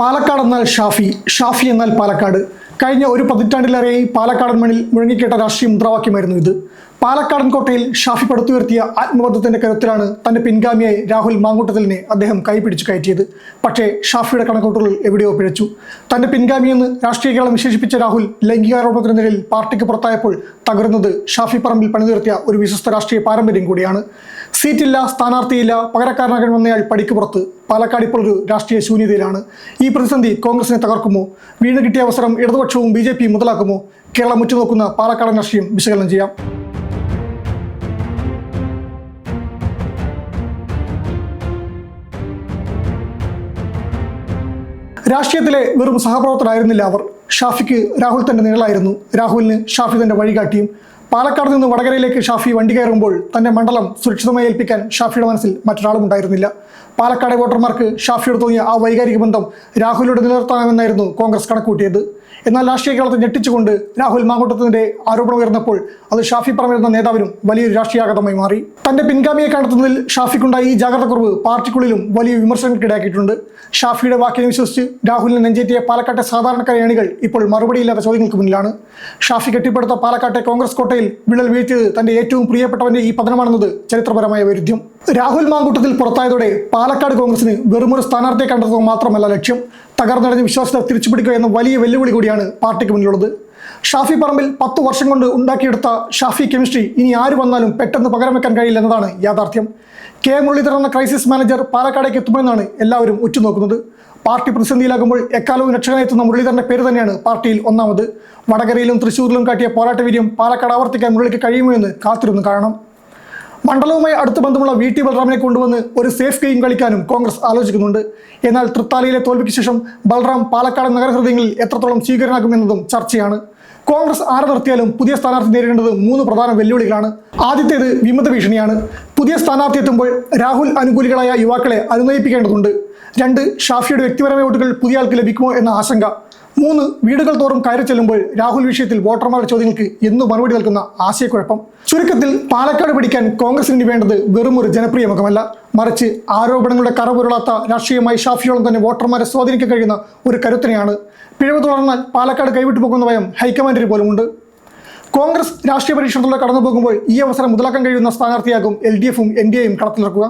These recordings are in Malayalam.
പാലക്കാട് എന്നാൽ ഷാഫി ഷാഫി എന്നാൽ പാലക്കാട്. കഴിഞ്ഞ ഒരു പതിറ്റാണ്ടിലേറെയായി പാലക്കാടൻ മണ്ണിൽ മുഴങ്ങിക്കേട്ട രാഷ്ട്രീയ മുദ്രാവാക്യമായിരുന്നു ഇത്. പാലക്കാടൻ കോട്ടയിൽ ഷാഫി പടുത്തുയർത്തിയ ആത്മബന്ധത്തിന്റെ കരുത്തിലാണ് തന്റെ പിൻഗാമിയായി രാഹുൽ മാങ്കൂട്ടത്തിലിനെ അദ്ദേഹം കൈപിടിച്ച് കയറ്റിയത്. പക്ഷേ ഷാഫിയുടെ കണക്കൂട്ടലുകൾ എവിടെയോ പിഴച്ചു. തന്റെ പിൻഗാമിയെന്ന് രാഷ്ട്രീയ കേരളം വിശേഷിപ്പിച്ച രാഹുൽ ലൈംഗികാരോപണത്തിന് നിലയിൽ പാർട്ടിക്ക് പുറത്തായപ്പോൾ തകർന്നത് ഷാഫി പറമ്പിൽ പണിതുയർത്തിയ ഒരു വിശ്വസ്ത രാഷ്ട്രീയ പാരമ്പര്യം കൂടിയാണ്. സീറ്റില്ല സ്ഥാനാർത്ഥിയില്ല പകരക്കാരനാകാൻ വന്നയാൾ പടിക്ക് പുറത്ത്. പാലക്കാട് ഇപ്പോൾ ഒരു രാഷ്ട്രീയ ശൂന്യതയിലാണ്. ഈ പ്രതിസന്ധി കോൺഗ്രസിനെ തകർക്കുമോ? വീണ് കിട്ടിയ അവസരം ഇടതുപക്ഷവും ബി ജെ പി മുതലാക്കുമോ? കേരളം ഉറ്റുനോക്കുന്ന പാലക്കാടൻ രാഷ്ട്രീയം വിശകലനം ചെയ്യാം. രാഷ്ട്രീയത്തിലെ വെറും സഹപ്രവർത്തകരായിരുന്നില്ല അവർ. ഷാഫിക്ക് രാഹുൽ തന്റെ നിഴലായിരുന്നു. രാഹുലിന് ഷാഫി തന്റെ വഴികാട്ടിയും. പാലക്കാട് നിന്ന് വടകരയിലേക്ക് ഷാഫി വണ്ടി കയറുമ്പോൾ തന്റെ മണ്ഡലം സുരക്ഷിതമായി ഏൽപ്പിക്കാൻ ഷാഫിയുടെ മനസ്സിൽ മറ്റൊരാളും ഉണ്ടായിരുന്നില്ല. പാലക്കാട് വോട്ടർമാർക്ക് ഷാഫിയോട് തോന്നിയ ആ വൈകാരിക ബന്ധം രാഹുലിനോട് നിലനിർത്താമെന്നായിരുന്നു കോൺഗ്രസ് കണക്കൂട്ടിയത് എന്നാൽ രാഷ്ട്രീയ കേരളത്തെ ഞെട്ടിച്ചുകൊണ്ട് രാഹുൽ മാങ്കൂട്ടത്തിന്റെ ആരോപണം ഉയർന്നപ്പോൾ അത് ഷാഫി പറഞ്ഞിരുന്ന നേതാവിനും വലിയൊരു രാഷ്ട്രീയാഘാതമായി മാറി. തന്റെ പിൻഗാമിയെ കണ്ടെത്തുന്നതിൽ ഷാഫിക്കുണ്ടായ ഈ ജാഗ്രതക്കുറവ് പാർട്ടിക്കുള്ളിലും വലിയ വിമർശനങ്ങൾക്കിടയാക്കിയിട്ടുണ്ട് ഷാഫിയുടെ വാക്കിനെ വിശ്വസിച്ച് രാഹുലിനെ നെഞ്ചേറ്റിയ പാലക്കാട്ടെ സാധാരണക്കാരെ അണികൾ ഇപ്പോൾ മറുപടിയില്ലാത്ത ചോദ്യങ്ങൾക്ക് മുന്നിലാണ്. ഷാഫി കെട്ടിപ്പടുത്ത പാലക്കാട്ടെ കോൺഗ്രസ് കോട്ടയിൽ വിള്ളൽ വീഴ്ത്തിയത് തന്റെ ഏറ്റവും പ്രിയപ്പെട്ടവന്റെ ഈ പതനമാണെന്നത് ചരിത്രപരമായ വൈരുദ്ധ്യം. രാഹുൽ മാങ്കൂട്ടത്തിൽ പുറത്തായതോടെ പാലക്കാട് കോൺഗ്രസിന് വെറുമൊരു സ്ഥാനാർത്ഥിയെ കണ്ടെത്തുക മാത്രമല്ല ലക്ഷ്യം. തകർന്നടഞ്ഞ വിശ്വാസത്തെ തിരിച്ചുപിടിക്കുക എന്ന വലിയ വെല്ലുവിളി കൂടിയാണ് പാർട്ടിക്ക് മുന്നിലുള്ളത്. ഷാഫി പറമ്പിൽ പത്ത് വർഷം കൊണ്ട് ഉണ്ടാക്കിയെടുത്ത ഷാഫി കെമിസ്ട്രി ഇനി ആര് വന്നാലും പെട്ടെന്ന് പകരം വെക്കാൻ കഴിയില്ല എന്നതാണ് യാഥാർത്ഥ്യം. കെ മുരളീധരൻ എന്ന ക്രൈസിസ് മാനേജർ പാലക്കാടേക്ക് എത്തുമെന്നാണ് എല്ലാവരും ഉറ്റുനോക്കുന്നത്. പാർട്ടി പ്രതിസന്ധിയിലാകുമ്പോൾ എക്കാലവും രക്ഷകനെത്തുന്ന മുരളീധരന്റെ പേര് തന്നെയാണ് പാർട്ടിയിൽ ഒന്നാമത്. വടകരയിലും തൃശൂരിലും കാട്ടിയ പോരാട്ട വീര്യം പാലക്കാട് ആവർത്തിക്കാൻ മുരളിക്ക് കഴിയുമോ എന്ന് കാത്തിരുന്നു കാണണം. മണ്ഡലവുമായി അടുത്ത ബന്ധമുള്ള വി ടി ബൽറാമിനെ കൊണ്ടുവന്ന് ഒരു സേഫ് ഗെയിം കളിക്കാനും കോൺഗ്രസ് ആലോചിക്കുന്നുണ്ട്. എന്നാൽ തൃത്താലയിലെ തോൽവിക്ക് ശേഷം ബൽറാം പാലക്കാട് നഗരഹൃദയങ്ങളിൽ എത്രത്തോളം സ്വീകരണമാകുമെന്നതും ചർച്ചയാണ്. കോൺഗ്രസ് ആരെ നിർത്തിയാലും പുതിയ സ്ഥാനാർത്ഥി നേരിടേണ്ടത് മൂന്ന് പ്രധാന വെല്ലുവിളികളാണ്. ആദ്യത്തേത് വിമത ഭീഷണിയാണ്. പുതിയ സ്ഥാനാർത്ഥി എത്തുമ്പോൾ രാഹുൽ അനുകൂലികളായ യുവാക്കളെ അനുനയിപ്പിക്കേണ്ടതുണ്ട്. രണ്ട് ഷാഫിയുടെ വ്യക്തിപരമായ വോട്ടുകൾ പുതിയ ആൾക്ക് ലഭിക്കുമോ എന്ന ആശങ്ക. മൂന്ന് വീടുകൾ തോറും കയറി ചെല്ലുമ്പോൾ രാഹുൽ വിഷയത്തിൽ വോട്ടർമാരുടെ ചോദ്യങ്ങൾക്ക് എന്നു മറുപടി നൽകുന്ന ആശയക്കുഴപ്പം. ചുരുക്കത്തിൽ പാലക്കാട് പിടിക്കാൻ കോൺഗ്രസിന് വേണ്ടത് വെറുമൊരു ജനപ്രിയ മുഖമല്ല. മറിച്ച് ആരോപണങ്ങളുടെ കറപുരളാത്ത രാഷ്ട്രീയമായി ഷാഫിയോളം തന്നെ വോട്ടർമാരെ സ്വാധീനിക്കാൻ കഴിയുന്ന ഒരു കരുത്തിനെയാണ്. പിഴവ് തുടർന്നാൽ പാലക്കാട് കൈവിട്ടു പോകുന്ന ഭയം ഹൈക്കമാൻഡിന് പോലുമുണ്ട്. കോൺഗ്രസ് രാഷ്ട്രീയ പരീക്ഷണത്തിലൂടെ കടന്നു പോകുമ്പോൾ ഈ അവസരം മുതലാക്കാൻ കഴിയുന്ന സ്ഥാനാർത്ഥിയാകും എൽ ഡി എഫും എൻ ഡി എയും കളത്തിലിറക്കുക.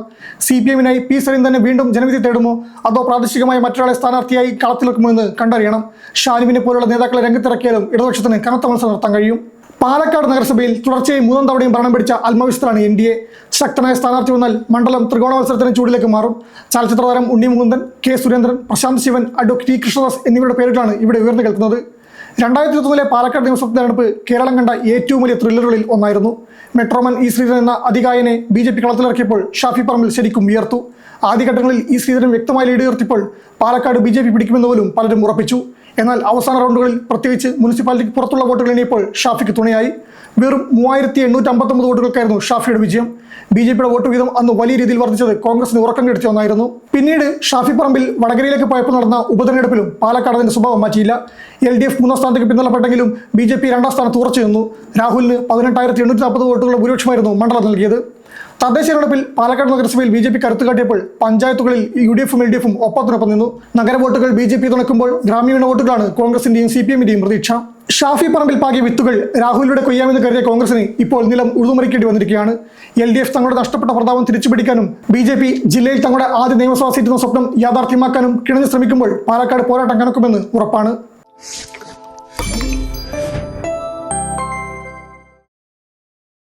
സി പി എമ്മിനായി പി സലീം തന്നെ വീണ്ടും ജനവിധി തേടുമോ? അതോ പ്രാദേശികമായ മറ്റൊരാളെ സ്ഥാനാർത്ഥിയായി കളത്തിലിറക്കുമോ എന്ന് കണ്ടറിയണം. ഷാലിമിനെ പോലുള്ള നേതാക്കളെ രംഗത്തിറക്കിയാലും ഇടതുപക്ഷത്തിന് കനത്ത മത്സരം നടത്താൻ കഴിയും. പാലക്കാട് നഗരസഭയിൽ തുടർച്ചയായി മൂന്നാം തവണയും ഭരണം പിടിച്ച അൽമവിസ്തറാണ് എൻ ഡി എ. ശക്തനായ സ്ഥാനാർത്ഥി വന്നാൽ മണ്ഡലം ത്രികോണ മത്സരത്തിന് ചൂടിലേക്ക് മാറും. ചലച്ചിത്ര താരം ഉണ്ണി മുകുന്ദൻ കെ സുരേന്ദ്രൻ പ്രശാന്ത് ശിവൻ അഡ്വക്കേറ്റ് കൃഷ്ണദാസ് എന്നിവരുടെ പേരുകളാണ് ഇവിടെ ഉയർന്നു കേൾക്കുന്നത്. രണ്ടായിരത്തി ഇരുപത്തൊന്നിലെ പാലക്കാട് നിയമസഭ തെരഞ്ഞെടുപ്പ് കേരളം കണ്ട ഏറ്റവും വലിയ ത്രില്ലറുകളിൽ ഒന്നായിരുന്നു. മെട്രോമൻ ഇ ശ്രീധരൻ എന്ന അധികായനെ ബി ജെ പി കളത്തിലിറക്കിയപ്പോൾ ഷാഫി പറമ്പിൽ ശരിക്കും ഉയർത്തു ആദ്യഘട്ടങ്ങളിൽ ഇ ശ്രീധരൻ വ്യക്തമായി ലീഡ് ഉയർത്തിയപ്പോൾ പാലക്കാട് ബി ജെ പി പിടിക്കുമെന്ന് പോലും പലരും ഉറപ്പിച്ചു. എന്നാൽ അവസാന റൗണ്ടുകളിൽ പ്രത്യേകിച്ച് മുനിസിപ്പാലിറ്റിക്ക് പുറത്തുള്ള വോട്ടുകൾ ഇനിയിപ്പോൾ ഷാഫിക്ക് തുണയായി. വെറും മൂവായിരത്തി എണ്ണൂറ്റി അമ്പത്തൊമ്പത് വോട്ടുകൾക്കായിരുന്നു ഷാഫിയുടെ വിജയം. ബി ജെ പിയുടെ വോട്ട് വീതം അന്ന് വലിയ രീതിയിൽ വർദ്ധിച്ചത് കോൺഗ്രസിന് ഉറക്കം കെടുത്തി ഒന്നായിരുന്നു. പിന്നീട് ഷാഫി പറമ്പിൽ വടകരയിലേക്ക് പോയപ്പോൾ നടന്ന ഉപതെരഞ്ഞെടുപ്പിലും പാലക്കാട് അതിന്റെ സ്വഭാവം മാറ്റിയില്ല. എൽ ഡി എഫ് മൂന്നാം സ്ഥാനത്തേക്ക് പിന്തള്ളപ്പെട്ടെങ്കിലും ബി ജെ പി രണ്ടാം സ്ഥാനത്ത് ഉറച്ചു നിന്നു. രാഹുലിന് പതിനെട്ടായിരത്തി എണ്ണൂറ്റി നാൽപ്പത് വോട്ടുകളുടെ ഭൂരിപക്ഷമായിരുന്നു മണ്ഡലം നൽകിയത്. തദ്ദേശ തെരഞ്ഞെടുപ്പിൽ പാലക്കാട് നഗരസഭയിൽ ബി ജെ പി കരുത്തു കാട്ടിയപ്പോൾ പഞ്ചായത്തുകളിൽ യു ഡി എഫും എൽ ഡി എഫും ഒപ്പത്തിനൊപ്പം നിന്നു. നഗര വോട്ടുകൾ ബി ജെ പി തുണക്കുമ്പോൾ ഗ്രാമീണ വോട്ടുകളാണ് കോൺഗ്രസിന്റെയും സി പി എമ്മിന്റെയും പ്രതീക്ഷ. ഷാഫി പറമ്പിൽ പാകിയ വിത്തുകൾ രാഹുലിലൂടെ കൊയ്യാമെന്ന് കരുതിയ കോൺഗ്രസിന് ഇപ്പോൾ നിലം ഉഴുതുമറിക്കേണ്ടി വന്നിരിക്കുകയാണ്. എൽ ഡി എഫ് തങ്ങളുടെ നഷ്ടപ്പെട്ട പ്രതാപം തിരിച്ചുപിടിക്കാനും ബി ജെ പി ജില്ലയിൽ തങ്ങളുടെ ആദ്യ നിയമസഭാ സീറ്റ് സ്വപ്നം യാഥാർത്ഥ്യമാക്കാനും കിണഞ്ഞു ശ്രമിക്കുമ്പോൾ പാലക്കാട് പോരാട്ടം കണക്കുമെന്ന് ഉറപ്പാണ്.